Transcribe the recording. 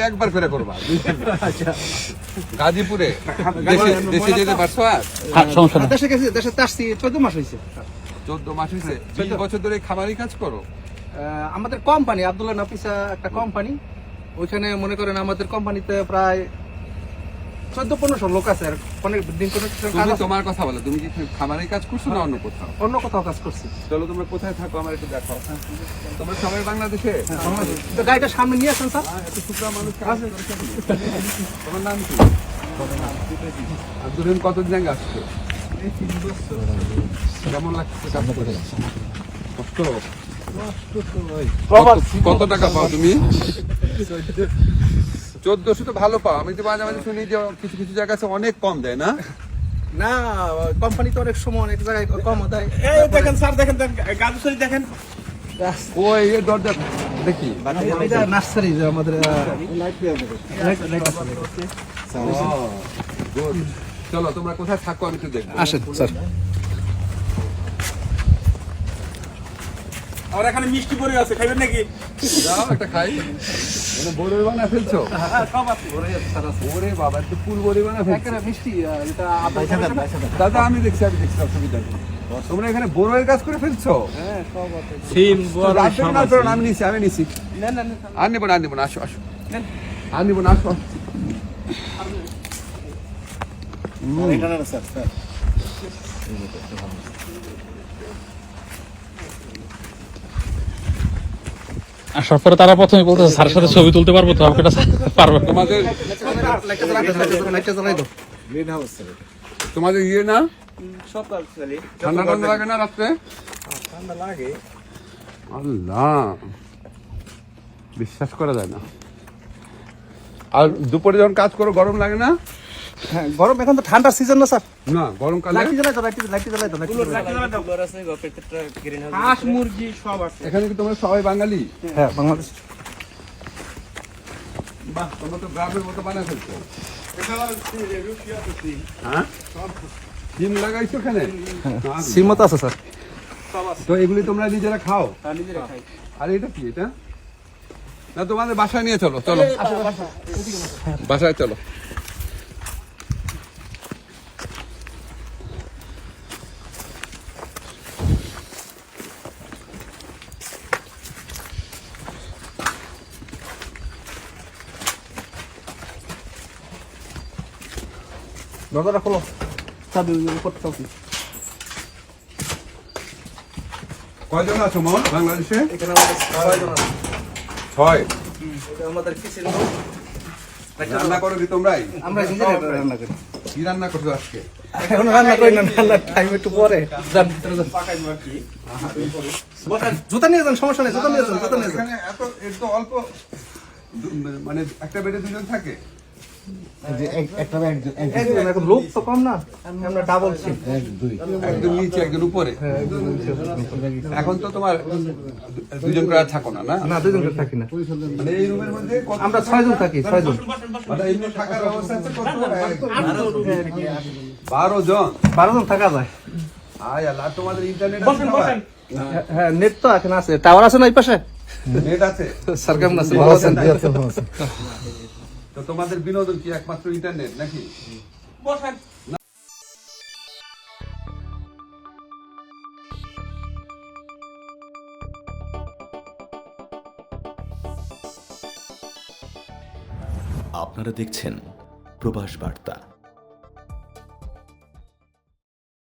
একবার ফেরা করবা। গাজীপুরে দেশে যেতে পারছ আর? হ্যাঁ, সমস্যা দেশে গেছি দেশে আসছি চোদ্দ মাস হয়েছে চোদ্দ মাস হয়েছে বিশ বছর ধরে খামারি কাজ করো? আহ, আমাদের কোম্পানি আবদুল্লাহ নাফিসা একটা কোম্পানি ওইখানে মনে করেন আমাদের কোম্পানিতে প্রায় চোদ্দ পনেরোশো লোক আছে আর অনেক দিন করে। তোমার কথা বলো তুমি কি খামারি কাজ করছ না অন্য কোথাও? অন্য কোথাও কাজ করছি। চলো তোমরা কোথায় থাকো আমার একটু দেখাও। তোমরা সবাই বাংলাদেশে? তো গাড়িটা সামনে নিয়ে আসেন স্যার। এত শুক্রা মানুষ কাজ তোমার নাম কি? আব্দুল রহিম কতদিন আগে আসছো? কেমন লাগছে কাজ করে? কষ্ট? কত টাকা পাও তুমি? চোদ্দশো তো ভালো পাও আমি তো মাঝে মাঝে শুনি যে কিছু কিছু জায়গা আছে অনেক কম দেয় না? না কোম্পানি তো অনেক সময় অনেক জায়গায় কম দেয়। এই দেখেন স্যার দেখেন দেখেন গাজুসরি দেখেন। ওই এ দরজা দেখি। এটা নার্সারি যে আমাদের. চলো তোমরা কোথায় থাকো আমি একটু দেখব। আসেন স্যার। আমার এখানে মিষ্টি পরে আছে খাইবেন নাকি? যাও একটা খাই। মানে বড়ই বানা ফেলছো? সব আছে। ওরে বাবা একটু ফুল বড়ি বানা ফেলছো। একেবারে মিষ্টি এটা দাদা আমি দেখছি আমি দেখছি অসুবিধা নেই। তোমরা এখানে বড়ের কাজ করে ফেলছো? না না, আমি নিছি আমি নিছি। নেন নেন আর নিবো না আর না আসো আসো। আর নিবো না আসো। আসার পরে তারা প্রথমে বলতেছে, স্যারের সাথে ছবি তুলতে পারব তো? আমাকে পারবে তোমাদের তোমাদের ইয়ে না? ঠান্ডা ঠান্ডা লাগে না রাত্রে? ঠান্ডা লাগে আল্লাহ। বিশ্বাস করা যায় না। আর দুপুরে যখন কাজ করো, গরম লাগে না? হ্যাঁ গরম এখন তো ঠান্ডার সিজন না স্যার। না গরমকালে লাইটটা জ্বালাই দাও লাইটটা লাইটটা জ্বালাই দাও লাইটটা জ্বালাই দাও। হাঁস মুরগি সব আছে। এখানে কি তোমরা সবাই বাঙালি? হ্যাঁ বাংলাদেশ। বাহ তোমরা তো গ্রামের মতো বানায় ফেলছো। হ্যাঁ? ডিম লাগাইছো এখানে? না, সিমত আছে স্যার। তো এগুলি তোমরা নিজেরা খাও? হ্যাঁ, নিজেরা খাই। আর এটা কি এটা? না তোমাদের বাসায় নিয়ে চলো চলো। বাসায় চলো। দরজাটা খোলো। চাবি উপর চাবি কয়জন আছো মন বাংলাদেশে? এখানে আমাদের ছয়জন আছে। ছয়। এটা আমাদের কিচেন রান্না করো কি তোমরাই? আমরা নিজেরাই রান্না করি। কি রান্না করছ আজকে? এখন রান্না করি না রান্নার টাইম একটু পরে। যান ভিতরে যান। জুতা নিয়ে যান সমস্যা নেই জুতা নিয়ে যান জুতা নিয়ে যান। এখানে এত অল্প মানে একটা বেডে দুজন থাকে। লোক তো কম না? আমরা ডাবল শিফট একজন নিচে একজন উপরে। এখন তো তোমার দুজন করে থাকো না না? না দুজন করে থাকি না। মানে এই রুমের মধ্যে আমরা ছয়জন থাকি ছয়জন। মানে এই থাকার ব্যবস্থা আছে কত? বারো জন। বারো জন। থাকা যায়। আয় আল্লাহ তোমাদের ইন্টারনেট হ্যাঁ, হ্যাঁ নেট তো এখন আছে। টাওয়ার আছে না এই পাশে? নেট আছে? স্যার কেমন আছে ভালো আছেন তোমাদের বিনোদন কি একমাত্র ইন্টারনেট নাকি? বসেন। আপনারা দেখছেন প্রবাস বার্তা।